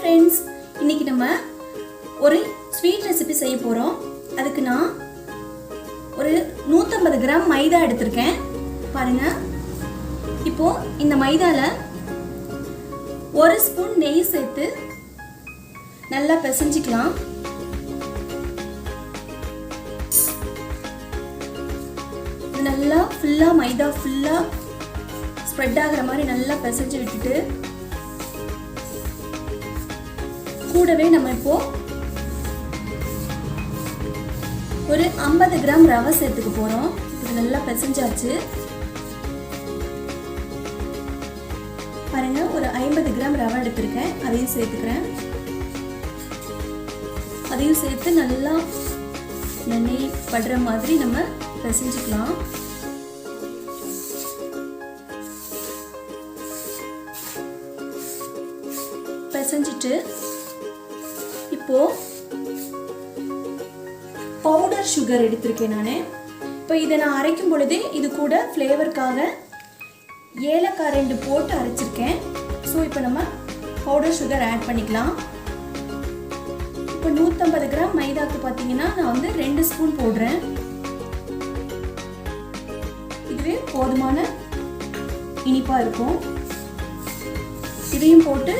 Friends இன்னைக்கு நம்ம ஒரு ஸ்வீட் ரெசிபி செய்ய போகிறோம் அதுக்கு நான் ஒரு நூற்றம்பது கிராம் மைதா எடுத்திருக்கேன். பாருங்க. இப்போ இந்த மைதாவில் ஒரு ஸ்பூன் நெய் சேர்த்து நல்லா பிசைஞ்சிக்கலாம். நல்லா ஃபுல்லாக மைதா ஃபுல்லாக ஸ்ப்ரெட் ஆகிற மாதிரி நல்லா பிசைஞ்சு விட்டுட்டு கூடவே நம்ம இப்போ ஒரு ஐம்பது கிராம் ரவை சேர்த்துக்க போறோம். இது நல்லா பிசைஞ்சாச்சு. பாருங்க ஒரு ஐம்பது கிராம் ரவை எடுத்திருக்கேன். அதையும் சேர்த்துக்கிறேன். அதையும் சேர்த்து நல்லா நெய் படுற மாதிரி நம்ம பிசைஞ்சுக்கலாம். பிசைஞ்சிட்டு இப்போ பவுடர் சுகர் எடுத்திருக்கேன் நான். இப்போ இதை நான் அரைக்கும் பொழுது இது கூட ஃப்ளேவருக்காக ஏலக்காய் ரெண்டு போட்டு அரைச்சிருக்கேன். ஸோ இப்போ நம்ம பவுடர் சுகர் ஆட் பண்ணிக்கலாம். இப்போ நூற்றம்பது கிராம் மைதாக்கு பார்த்தீங்கன்னா நான் வந்து ரெண்டு ஸ்பூன் போடுறேன். இதுவே போதுமான இனிப்பாக இருக்கும். இதையும் போட்டு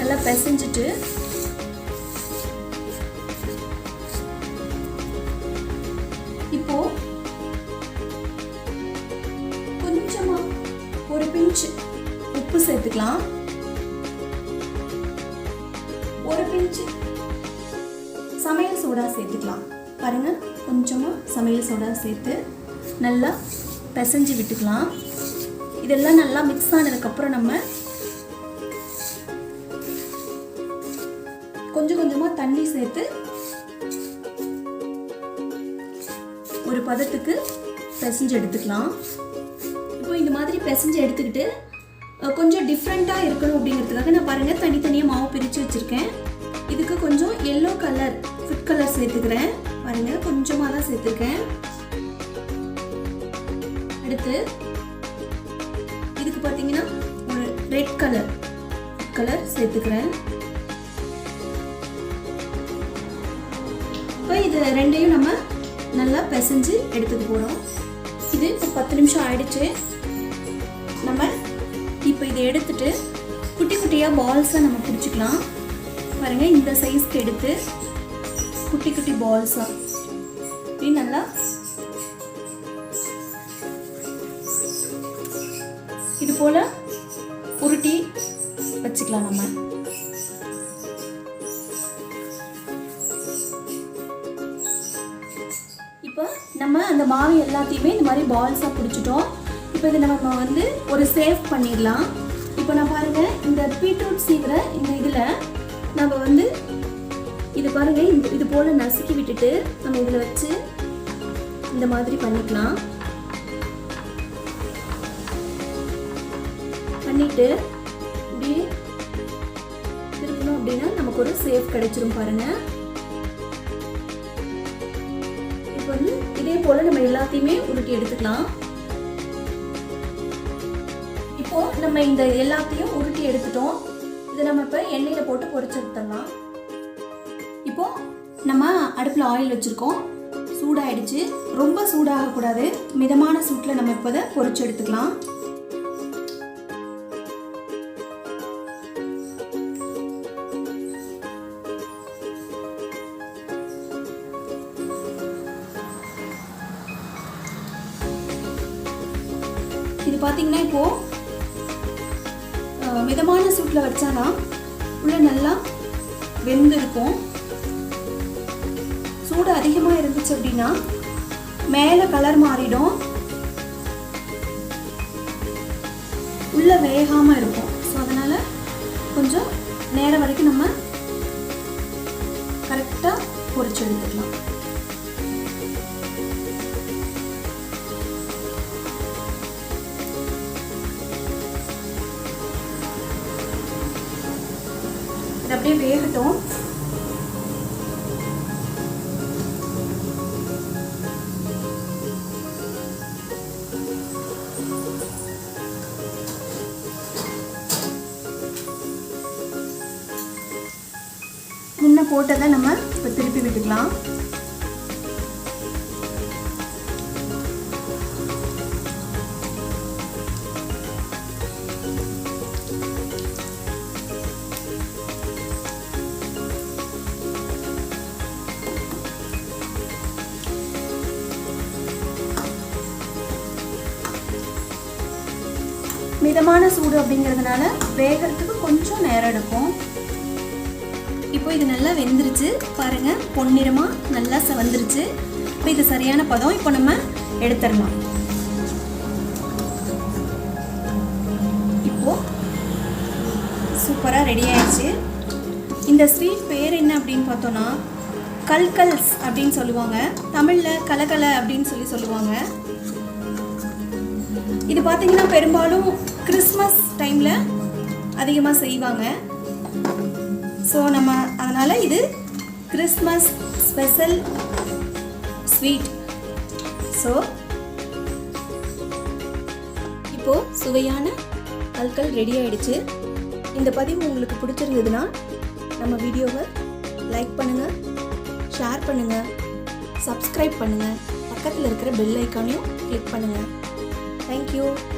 நல்லா பிசைஞ்சிட்டு சேர்த்துக்கலாம் ஒரு பிஞ்சு சமையல் சோடா சேர்த்துக்கலாம். பாருங்க கொஞ்சமா சமையல் சோடா சேர்த்து நல்லா பிசைஞ்சு விட்டுக்கலாம். இதெல்லாம் நல்லா மிக்ஸ் ஆனதுக்கப்புறம் நம்ம கொஞ்சம் கொஞ்சமாக தண்ணி சேர்த்து ஒரு பதத்துக்கு பிசைஞ்சு எடுத்துக்கலாம். இப்போ இந்த மாதிரி பிசைஞ்சு எடுத்துக்கிட்டு கொஞ்சம் டிஃப்ரெண்ட்டாக இருக்கணும் அப்படிங்கிறதுக்காக நான் பாருங்கள் தனித்தனியாக மாவு பிரித்து வச்சுருக்கேன். இதுக்கு கொஞ்சம் எல்லோ கலர் ஃபுட் கலர் சேர்த்துக்கிறேன். பாருங்கள் கொஞ்சமாக தான் சேர்த்துருக்கேன். அடுத்து இதுக்கு பார்த்தீங்கன்னா ஒரு ரெட் கலர் கலர் சேர்த்துக்கிறேன். இப்போ இது ரெண்டையும் நம்ம நல்லா பிசைஞ்சு எடுத்துக்க போகிறோம் இது இப்போ பத்து நிமிஷம் ஆயிடுச்சு. நம்ம இப்போ இதை எடுத்துட்டு குட்டி குட்டியாக பால்ஸாக நம்ம பிடிச்சிக்கலாம். பாருங்கள் இந்த சைஸ்க்கு எடுத்து குட்டி குட்டி பால்ஸாக இப்படி நல்லா இது போல் உருட்டி வச்சுக்கலாம் நம்ம. இப்போ நம்ம அந்த மாவு எல்லாத்தையுமே இந்த மாதிரி பால்ஸாக பிடிச்சிட்டோம். இப்போ இதை நம்ம வந்து ஒரு சேவ் பண்ணிடலாம். இப்போ நான் பாருங்க இந்த பீட்ரூட் சீக்கிர இந்த இதில் நம்ம வந்து இது பாருங்க இந்த இது போல் நசுக்கி விட்டுட்டு நம்ம இதில் வச்சு இந்த மாதிரி பண்ணிக்கலாம். பண்ணிட்டு இப்படியே திரும்பணும் அப்படின்னா நமக்கு ஒரு சேஃப் கிடைச்சிரும் பாருங்கள் இப்போ வந்து இதே போல நம்ம எல்லாத்தையுமே உருட்டி எடுத்துக்கலாம். இப்போ நம்ம இந்த எல்லாத்தையும் உருட்டி எடுத்துட்டோம். இதை நம்ம இப்போ எண்ணெயில் போட்டு பொரிச்சு எடுத்துடலாம். இப்போ நம்ம அடுப்பில் ஆயில் வச்சுருக்கோம். சூடாயிடுச்சு. ரொம்ப சூடாகக்கூடாது. மிதமான சூட்டில் நம்ம இப்போ இதை பொறிச்சு எடுத்துக்கலாம். இது பார்த்தீங்கன்னா இப்போ மிதமான சூட்டில் வச்சாதான் உள்ள நல்லா வெந்திருக்கும். சூடு அதிகமாக இருந்துச்சு அப்படின்னா மேலே கலர் மாறிடும். உள்ள வேகாமல் இருக்கும். ஸோ அதனால் கொஞ்சம் நேரம் வரைக்கும் நம்ம கரெக்டாக பொரிச்சு எடுத்துக்கலாம். அப்படியே வேகட்டும். போட்டதை நம்ம இப்போ திருப்பி விட்டுக்கலாம். மிதமான சூடு அப்படிங்கிறதுனால வேகிறதுக்கு கொஞ்சம் நேரம் எடுக்கும். இப்போ இது நல்லா வெந்துருச்சு. பாருங்கள் பொன்னிறமாக நல்லா செவந்துருச்சு. இப்போ இது சரியான பதம். இப்போ நம்ம எடுத்துடலாம். இப்போது சூப்பராக ரெடி ஆயிடுச்சு. இந்த ஸ்வீட் பேர் என்ன அப்படின்னு பார்த்தோன்னா கல்கல்ஸ் அப்படின்னு சொல்லுவாங்க. தமிழில் கலகல அப்படின்னு சொல்லி சொல்லுவாங்க. இது பார்த்தீங்கன்னா பெரும்பாலும் கிறிஸ்மஸ் டைமில் அதிகமாக செய்வாங்க. ஸோ நம்ம அதனால் இது கிறிஸ்மஸ் ஸ்பெஷல் ஸ்வீட் ஸோ இப்போது சுவையான கல்கல் ரெடி ஆயிடுச்சு. இந்த பதிவு உங்களுக்கு பிடிச்சிருந்ததுன்னா நம்ம வீடியோவை லைக் பண்ணுங்கள் ஷேர் பண்ணுங்கள் சப்ஸ்கிரைப் பண்ணுங்கள் பக்கத்தில் இருக்கிற பெல் ஐக்கானையும் கிளிக் பண்ணுங்கள் Thank you.